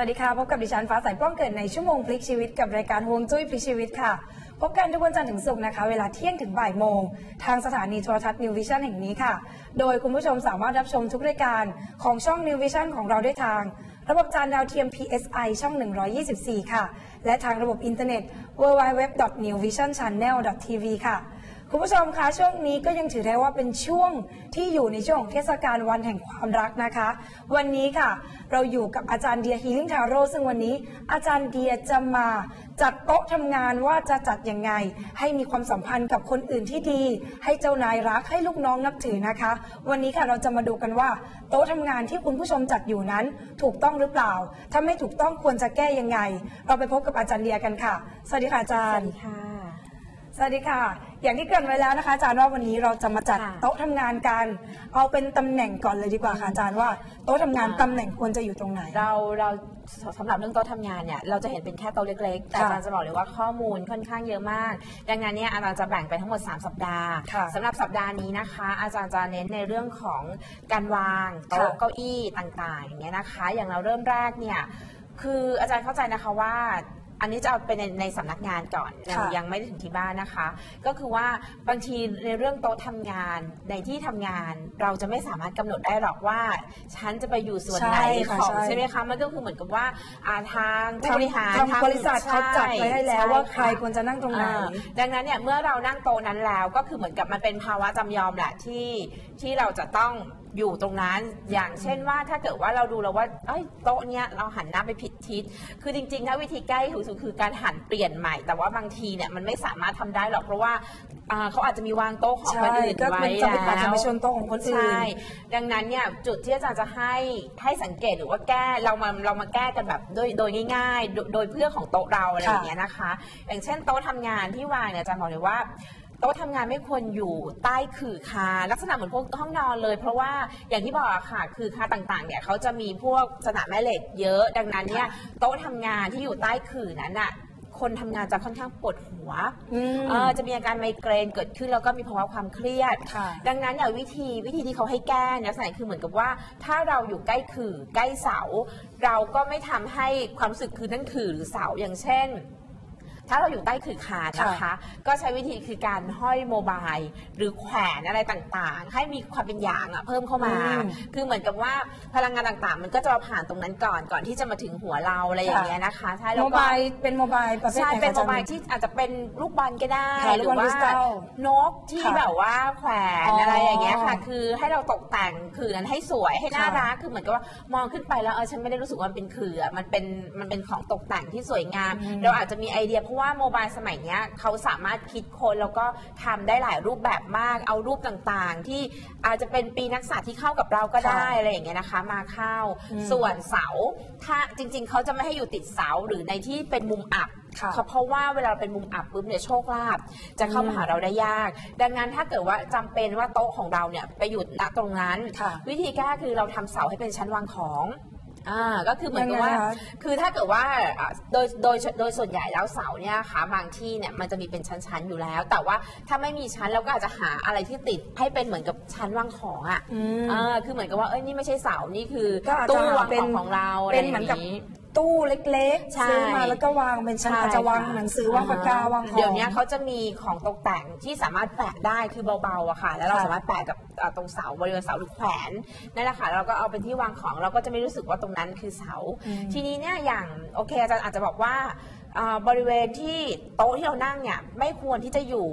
สวัสดีค่ะ พบกับดิฉันฟ้าใสป้องเกิดในชั่วโมงพลิกชีวิตกับรายการฮวงจุ้ยพลิกชีวิตค่ะ พบกันทุกวันจันทร์ถึงศุกร์นะคะ เวลาเที่ยงถึงบ่ายโมง ทางสถานีโทรทัศน์นิววิชั่นแห่งนี้ค่ะ โดยคุณผู้ชมสามารถรับชมทุกรายการของช่องนิววิชั่นของเราได้ทาง ระบบจานดาวเทียม PSI ช่อง 124 ค่ะ และทางระบบอินเทอร์เน็ต www.newvisionchannel.tv ค่ะ คุณผู้ชมคะช่วงนี้ก็ยังถือได้ว่าเป็นช่วงที่อยู่ในช่วงของเทศกาลวันแห่งความรักนะคะ วันนี้ค่ะ เราอยู่กับอาจารย์เดียฮีลิ่งทาโร่ซึ่งวันนี้ อาจารย์เดียจะมาจัดโต๊ะทำงานว่าจะจัดยังไง ให้มีความสัมพันธ์กับคนอื่นที่ดี ให้เจ้านายรักให้ลูกน้องนับถือนะคะ วันนี้ค่ะเราจะมาดูกันว่า โต๊ะทำงานที่คุณผู้ชมจัดอยู่นั้น ถูกต้องหรือเปล่า ถ้าไม่ถูกต้องควรจะแก้ยังไง เราไปพบกับอาจารย์เดียกันค่ะ สวัสดีค่ะอาจารย์ ค่ะ สวัสดีค่ะ อย่างที่เกริ่นไว้แล้วนะคะอาจารย์ว่าวันนี้เราจะมาจัดค่ะโต๊ะทำงานกันเอาเป็นตำแหน่งก่อนเลยดีกว่าค่ะอาจารย์ว่าโต๊ะทำงานอ่าตำแหน่งควรจะอยู่ตรงไหน เราเราสำหรับเรื่องโต๊ะทำงานเนี่ยเราจะเห็นเป็นแค่โต๊ะเล็กๆ แต่ค่ะอาจารย์จะบอกเลยว่าข้อมูลค่อนข้างเยอะมาก ดังนั้นเนี่ยอาจารย์จะแบ่งไปทั้งหมด 3 สัปดาห์ค่ะสำหรับสัปดาห์นี้นะคะ อาจารย์จะเน้นในเรื่องของการวางโต๊ะค่ะเก้าอี้ต่างๆอย่างเงี้ยนะคะ อย่างเราเริ่มแรกเนี่ยคืออาจารย์เข้าใจนะคะว่า อันนี้จะเอาไปในในสำนักงานก่อนยังค่ะยังไม่ได้ถึงที่บ้านนะคะ ก็คือว่าบางทีในเรื่องโต๊ะทำงานในที่ทำงาน เราจะไม่สามารถกำหนดได้หรอกว่า ฉันจะไปอยู่ส่วนไหนใช่ค่ะของใช่ ใช่ไหมคะมันก็คือเหมือนกับว่าอาทางผู้บริหารทางบริษัทเขาจัดไว้ให้แล้วช่ว่าใครควรจะนั่งตรงไหน อ่าดังนั้นเนี่ยเมื่อเรานั่งโต๊ะนั้นแล้วก็คือเหมือนกับมันเป็นภาวะจำยอมแหละที่ที่เราจะต้อง อยู่ตรงนั้น อย่างเช่นว่าถ้าเกิดว่าเราดูแล้วว่าเอ้ยโต๊ะเนี้ยเราหันหน้าไปผิดทิศ คือจริงๆถ้าวิธีแก้ที่ถูกสุดคือการหันเปลี่ยนใหม่ แต่ว่าบางทีเนี่ยมันไม่สามารถทำได้หรอกเพราะว่าอ่าเขาอาจจะมีวางโต๊ะของคนใช่อื่นก็ไว้เป็นจะไปอาจจะแล้วไปชนโต๊ะของคนอื่นใช่ดังนั้นเนี่ยจุดที่อาจารย์จะให้ให้สังเกตหรือว่าแก้เรามาเรามาแก้กันแบบโดยโดยง่ายๆ โดยโดยเพื่อของโต๊ะเราอะไรอย่างเงี้ยนะคะ อย่างเช่นโต๊ะทำงานที่วางเนี่ยอาจารย์บอกเลยว่า โต๊ะทำงานไม่ควรอยู่ใต้ขื่อคา ลักษณะเหมือนพวกห้องนอนเลย เพราะว่าอย่างที่บอกอะค่ะคือคาต่างๆเนี่ยเขาจะมีพวกสนามแม่เหล็กเยอะ ดังนั้นเนี่ยโต๊ะทำงานที่อยู่ใต้ขื่อนั้นอะคนทำงานจะค่อนข้างปวดหัวอืมเออจะมีอาการไมเกรนเกิดขึ้นแล้วก็มีภาวะความเครียดค่ะดังนั้นเนี่ยวิธีวิธีที่เขาให้แก้เนี่ยลักษณะคือเหมือนกับว่า ถ้าเราอยู่ใกล้ขื่อใกล้เสา เราก็ไม่ทำให้ความรู้สึกคือนั่นขื่อหรือเสาอย่างเช่น ถ้าเราอยู่ใต้ขื่อคานนะคะค่ะก็ใช้วิธีคือการห้อยโมบาย หรือแขวนอะไรต่างๆ ให้มีความเป็นอย่างอะเพิ่มเข้ามาอืมคือเหมือนกับว่าพลังงานต่างๆ มันก็จะมาผ่านตรงนั้นก่อนก่อนที่จะมาถึงหัวเราอะไรอย่างเงี้ยนะคะใช่แล้วโมก็บายเป็นโมบายประเภทใช่ไหนเป็นคะโมอาจารย์บายที่อาจจะเป็นลูกบอลก็ได้ค่ะหลูรืกบอลว่าคริสตัลนกที่ค่ะแบบว่าแขวนอ๋อออะไรอย่างเงี้ยค่ะ คือให้เราตกแต่งขื่อนั้นให้สวยให้น่าค่ะรักคือเหมือนกับว่ามองขึ้นไปแล้วเออฉันไม่ได้รู้สึกว่ามันเป็นขื่ออะมันเป็นมันเป็นของตกแต่งที่สวยงามอืมเราอาจจะมีไอเดียเพราะว่าโมบายสมัยเนี้ยเขาสามารถคิดค้นแล้วก็ทำได้หลายรูปแบบมาก เอารูปต่างๆ ที่อาจจะเป็นปีนักศึกษาที่เข้ากับเราก็ได้ค่ะอะไรอย่างเงี้ยนะคะ มาเข้าอืมส่วนเสาถ้าจริง ๆ เขาจะไม่ให้อยู่ติดเสาหรือในที่เป็นมุมอับค่ะเขาเพราะว่าเวลาเราเป็นมุมอับปุ๊บเนี่ยโชคลาภจะเข้ามาหาเราได้ยาก ดังนั้นถ้าเกิดว่าจำเป็นว่าโต๊ะของเราเนี่ยไปอยู่ณตรงนั้นค่ะวิธีแก้คือเราทำเสาให้เป็นชั้นวางของ อ่าก็คือเหมือนกับว่า ยังไงคะคือถ้าเกิดว่าอะโดยโดยโดยส่วนใหญ่แล้วเสาเนี่ยค่ะบางที่เนี่ยมันจะมีเป็นชั้นๆอยู่แล้ว แต่ว่าถ้าไม่มีชั้นเราก็อาจจะหาอะไรที่ติดให้เป็นเหมือนกับชั้นวางของอะอืมอ่าคือเหมือนกับว่าเอ้ยนี่ไม่ใช่เสานี่คือก็อาจจะตู้วางเป็ขนองของเราอะไรเป็นอเหมือนย่ากับงนี้ ตู้เล็กใช่ๆซื้อมาแล้วก็วางเป็นชั้นใช่อาจจะวางค่หนังสือวางปากกาวางของ เดี๋ยวนี้เขาจะมีของตกแต่งที่สามารถแปะได้คือเบาๆอะค่ะ แล้วเราค่ะ สามารถแปะกับอ่าตรงเสาบริเวณเสาหรือแขวนนั่นแหละค่ะเราก็เอาเป็นที่วางของเราก็จะไม่รู้สึกว่าตรงนั้นคือเสาอืมทีนี้เนี่ยอย่างโอเคอาจารย์อาจจะบอกว่าอ่าบริเวณที่โต๊ะที่เรานั่งเนี่ยไม่ควรที่จะอยู่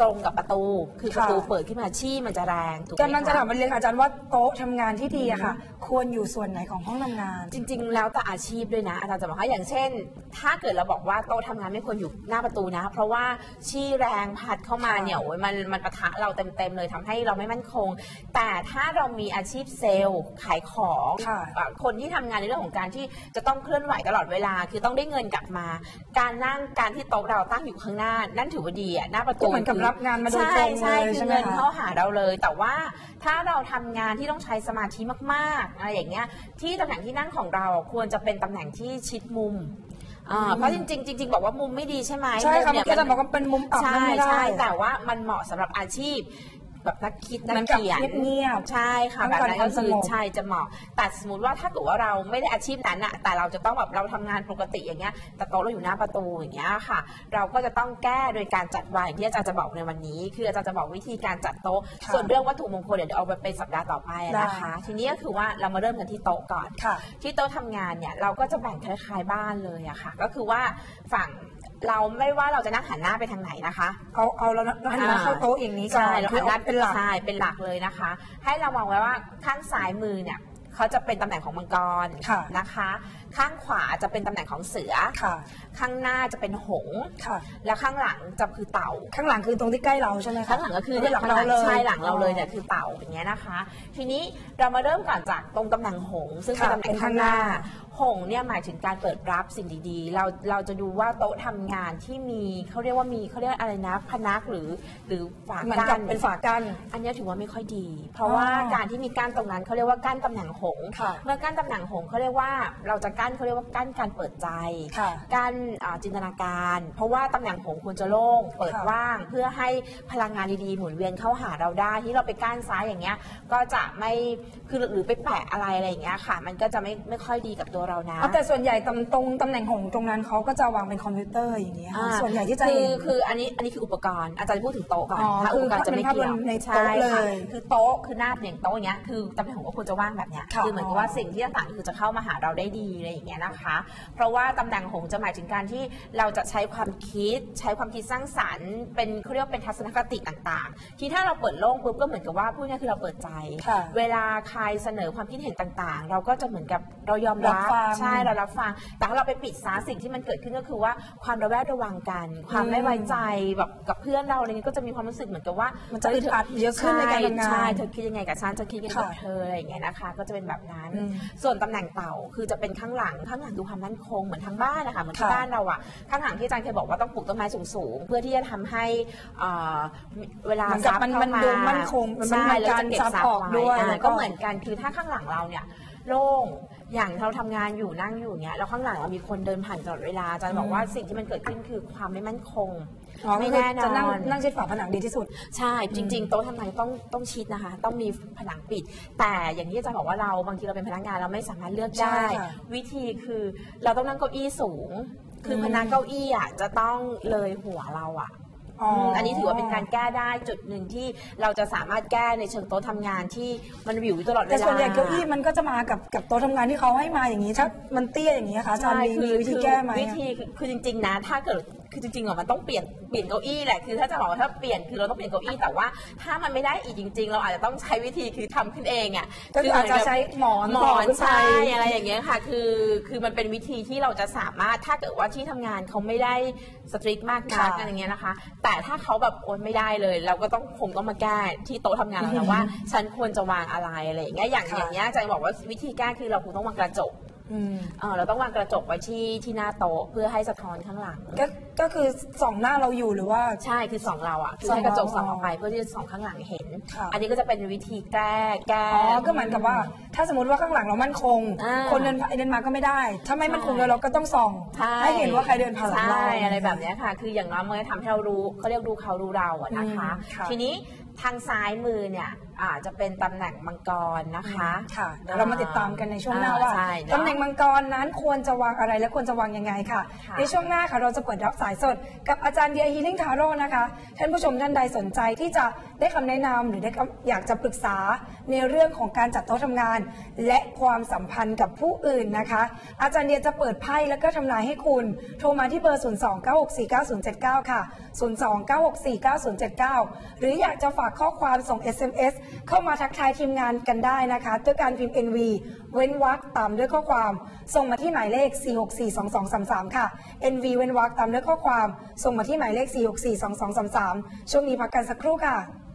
ตรงกับประตู คือประตูค่ะ เปิดขึ้นมาชี่มันจะแรงถูกไหมกำลังจะคะถามประเด็นค่ะอาจารย์ว่าโต๊ะทำงานที่ดีอะค่ะ ควรอยู่ส่วนไหนของห้องทำงาน จริงๆ แล้วแต่อาชีพด้วยนะ อาจารย์จะบอกว่าอย่างเช่น ถ้าเกิดเราบอกว่าโต๊ะทำงานไม่ควรอยู่หน้าประตูนะ เพราะว่าชี่แรงพัดเข้ามาค่ะเนี่ยโอ้ยมันมันปะทะเราเต็มๆเลยทำให้เราไม่มั่นคง แต่ถ้าเรามีอาชีพเซลล์ขายของค่ะอะคนที่ทำงานในเรื่องของการที่จะต้องเคลื่อนไหวตลอดเวลา คือต้องได้เงินกลับมา การนั่งการที่โต๊ะเราตั้งอยู่ข้างหน้า นั่นถือว่าดีอะหน้าประตูก็เหมือนกับรับงานมาโดยตรงใช่เลยใช่ใช่คือไหมเงินคะเข้าหาเราเลย แต่ว่าถ้าเราทำงานที่ต้องใช้สมาธิมากๆอะไรอย่างเงี้ยที่ตำแหน่งที่นั่งของเราควรจะเป็นตำแหน่งที่ชิดมุมอ่าเพราะจริงๆจริงๆบอกว่ามุมไม่ดีใช่ไหมใช่ค่ะมุเมื่อกี้อาจารย์มับอกว่าเป็นมุมอับใช่นั่งไม่ได้ใช่แต่ว่ามันเหมาะสำหรับอาชีพ แบบนักคิดเหนัมือกนกับเขียนเงียบใช่ค่ะต้องแบบการนั้นควาก็มสคืองบใช่จะเหมาะแต่สมมติว่าถ้าเกิดว่าเราไม่ได้อาชีพนั้นอะแต่เราจะต้องแบบเราทำงานปกติอย่างเงี้ยแต่โต๊ะเราอยู่หน้าประตูอย่างเงี้ยค่ะ เราก็จะต้องแก้โดยการจัดวางอย่างที่อาจารย์จะบอกในวันนี้ คืออาจารย์จะบอกวิธีการจัดโต๊ะค่ะส่วนเรื่องวัตถุมงคลเดี๋ยวเอาไปเป็นสัปดาห์ต่อไปนะคะได้ทีนี้ก็คือว่าเรามาเริ่มกันที่โต๊ะก่อนค่ะที่โต๊ะทำงานเนี่ยเราก็จะแบ่งคล้ายๆบ้านเลยอะค่ะ ก็คือว่าฝั่ง เราไม่ว่าเราจะนั่งหันหน้าไปทางไหนนะคะเอาเอาเราเราหันหน้าเข้าโต๊ะอย่างนี้ก่อนใช่เราหันหน้าเป็นหลักใช่เป็นหลักเลยนะคะ ให้เรามองไว้ว่าข้างซ้ายมือเนี่ยเขาจะเป็นตำแหน่งของมังกรค่ะนะคะ ข้างขวาจะเป็นตำแหน่งของเสือค่ะข้างหน้าจะเป็นหงส์ค่ะแล้วข้างหลังจะคือเต่า ข้างหลังคือตรงที่ใกล้เราใช่ไหมคะข้างหลังก็คือหลังเราเลยใช่หลังเราเลยเนี่ยคือเต่าอย่างเงี้ยนะคะ ทีนี้เรามาเริ่มก่อนจากตรงตำแหน่งหงส์ซึ่งเป็นค่ะตำแหน่งเป็นข้าข้างงหหน้าน้า หงส์เนี่ยหมายถึงการเปิดรับสิ่งดีๆ เราเราจะดูว่าโต๊ะทำงานที่มีเขาเรียกว่ามีเขาเรียกอะไรนะพนักหรือหรือฝาเหมือนกั้กับนเป็นฝากั้น อันเนี้ยถือว่าไม่ค่อยดี เพราะว่าการที่มีกั้นตรงนั้นเขาเรียกว่ากั้นตำแหน่งหงส์ค่ะ เมื่อกั้นตำแหน่งหงส์เขาเรียกว่าเราจะกั้นเขาเรียกว่ากั้นการเปิดใจ ค่ะ กั้นอ่าจินตนาการ เพราะว่าตำแหน่งหงส์ควรจะโล่งเปิดค่ะว่างเพื่อให้พลังงานดีๆ หมุนเวียนเข้าหาเราได้ที่เราไปกั้นซ้ายอย่างเงี้ยก็จะไม่คือหรือไปแปะอะไรอะไรอย่างเงี้ยค่ะ มันก็จะไม่ไม่ค่อยดีกับตัวเรานะเอาแต่ส่วนใหญ่ตำตรงตำแหน่งหงส์ตรงนั้นเขาก็จะวางเป็นคอมพิวเตอร์อย่างนี้ยค่ะอ่าส่วนใหญ่ที่จะคืเห็อนคืออันนี้อันนี้คืออุปกรณ์อาจารย์พูดถึงโต๊ะก่อนอ๋อถ้าอุปกรณ์จะไม่คือเกี่ยวในโต๊ะใช่ค่ะเลยคือโต๊ะคือหน้าอย่างโต๊ะอย่างเงี้ยคือตำแหน่งของก็ควรจะว่างแบบเนี้ยค่ะคือเหมือนกับว่าสิ่งที่ต่างๆคือจะเข้ามาหาเราได้ดีอะไรอย่างเงี้ยนะคะ เพราะว่าตำแหน่งหงส์จะหมายถึงการที่เราจะใช้ความคิด ใช้ความคิดสร้างสรรค์ เป็นเขาเรียกว่าเป็นทัศนคติต่างๆ ที่ถ้าเราเปิดโล่งปุ๊บก็เหมือนกับว่าพูดง่ายๆคือเราเปิดใจค่ะเวลาใครเสนอความคิดเห็นต่างๆ เราก็จะเหมือนกับเรายอมรัรับฟัง ใช่เรารับฟัง แต่ถ้าเราไปปิดซาสิ่งที่มันเกิดขึ้นก็คือว่าความระแวดระวังกัน ความไม่ไว้ใจแบบกับเพื่อนเราอะไรเงี้ยก็จะมีความรู้สึกเหมือนกับว่ามันจะอึดอัดเยอะขึ้นในการทำงานใช่เธอคิดยังไงกับฉันเธอคิดยังไงกับค่ะเธออะไรอย่างเงี้ยนะคะ ก็จะเป็นแบบนั้นอืมส่วนตำแหน่งเต่าคือจะเป็นข้างหลังข้างหลังดูความมั่นคงเหมือนทางบ้านนะคะเหมือนที่ค่ะบ้านเราอะข้างหลังที่อาจารย์เคยบอกว่าต้องปลูกต้นไม้สูงๆเพื่อที่จะทำให้อ่าเวลาเหมือนกับซับมันเข้ามันมาดูมั่นคงมันใช่มันแล้วการจะเก็บซับซับออกไว้ด้วยอ่าแล้วก็ก็เหมือนกันคือถ้าข้างหลังเราเนี่ย โล่งอย่างเราทำงานอยู่นั่งอยู่เนี้ยแล้วข้างหลังเรามีคนเดินผ่านตลอดเวลาอาจารย์บอกว่าสิ่งที่มันเกิดขึ้นคือความไม่มั่นคง อ๋อไม่คือแน่นจะนั่งอนนั่งชิดฝาผนังดีที่สุด ใช่จริง ๆ โต๊ะทำงานต้องต้องชิดนะคะ ต้องมีผนังปิด แต่อย่างที่อาจารย์บอกว่าเราบางทีเราเป็นพนักงานเราไม่สามารถเลือกใช่ได้ค่ะ วิธีคือเราต้องนั่งเก้าอี้สูง คืออมพนักเก้าอี้อะจะต้องเลยหัวเราอะ อ๋อมอัอันนี้ถือว่าเป็นการแก้ได้จุดหนึ่งที่เราจะสามารถแก้ในเชิงโต๊ะทำงานที่มันวิวอยู่ตลอดเวลาแต่ส่วนใหญ่เก้าอี้มันก็จะมากับกับโต๊ะทำงานที่เขาให้มาอย่างนี้ถ้ามันเตี้ยอย่างนี้ค่ะอาจารย์มีมีวิธีแก้ไหมวิอะธีคือคือจริง ๆ นะ ถ้าเกิด คือจริงๆอะมันต้องเปลี่ยนเปลี่ยนเก้าอี้แหละคือถ้าจะบอกว่าถ้าเปลี่ยนคือเราต้องเปลี่ยนเก้าอี้แต่ว่า ถ้ามันไม่ได้อีกจริง ๆ เราอาจจะต้องใช้วิธีคือทำขึ้นเองอะก็คืออาจจะใช้หมอนหมต่ออนขึ้นไปใช่อะไรอย่างเงี้ยค่ะคือคือมันเป็นวิธีที่เราจะสามารถถ้าเกิดว่าที่ทำงานเขาไม่ได้สตรีทมากนักค่ะอะไรเงี้ยนะคะ แต่ถ้าเขาแบบโอนไม่ได้เลย เราก็ต้องคงต้องมาแก้ที่โต๊ะทำงานเราแล้วว่า ฉันควรจะวางอะไรอะไรอย่างเงี้ยอย่างค่ะอย่างเงี้ยอาจะบอกว่าวิธีแก้คือเราคงต้องวางกระจกอืม เออเราต้องวางกระจกไว้ที่ที่หน้าโต๊ะเพื่อให้สะท้อนข้างหลัง ก็ก็คือส่องหน้าเราอยู่หรือว่า ใช่คือสองเราอะคือส่องให้กระจกเราส่องออกไปเพื่อที่จะส่องข้างหลังเห็น ค่ะ อันนี้ก็จะเป็นวิธีแก้แก้ อ๋อก็เหมือนกับว่า ถ้าสมมติว่าข้างหลังเรามั่นคง อ่าคนเดินไปเดินมาก็ไม่ได้ ถ้าไม่มั่นคงใช่เลยเราก็ต้องส่องใช่ให้เห็นว่าใครเดินผ่านหลังเรา ใช่อะไรแบบเนี้ยค่ะ คืออย่างน้อยมันจะทำให้เรารู้เขาเรียกดูเขารู้เราอะนะคะ อืมค่ะ ทีนี้ ทางซ้ายมือเนี่ยอาจจะเป็นตำแหน่งมังกรนะคะค่ะเดี๋ยวเรามาติดตามกันในช่วงหน้าอ่ว่าใช่เนอะ ตำแหน่งมังกรนั้นควรจะวางอะไรและควรจะวางยังไงค่ะ ค่ะ ในช่วงหน้าค่ะเราจะเปิดรับสายสด กับอาจารย์เดียฮีลิ่งทาโร่นะคะ ท่านผู้ชมท่านใดสนใจที่จะได้คำแนะนำหรือได้คำอยากจะปรึกษาในเรื่องของการจัดโต๊ะทำงาน และความสัมพันธ์กับผู้อื่นนะคะ อาจารย์เดียจะเปิดไพ่แล้วก็ทำนายให้คุณ โทรมาที่เบอร์ 029649079 ค่ะ 029649079 หรืออยากจะฝากข้อความส่ง SMS เข้ามาทักทายทีมงานกันได้นะคะด้วยการพิมพ์ NV เว้นวรรคตามด้วยข้อความ ส่งมาที่หมายเลข 4642233 ค่ะ NV เว้นวรรคตามด้วยข้อความ ส่งมาที่หมายเลข 4642233 ช่วงนี้พักกันสักครู่ค่ะ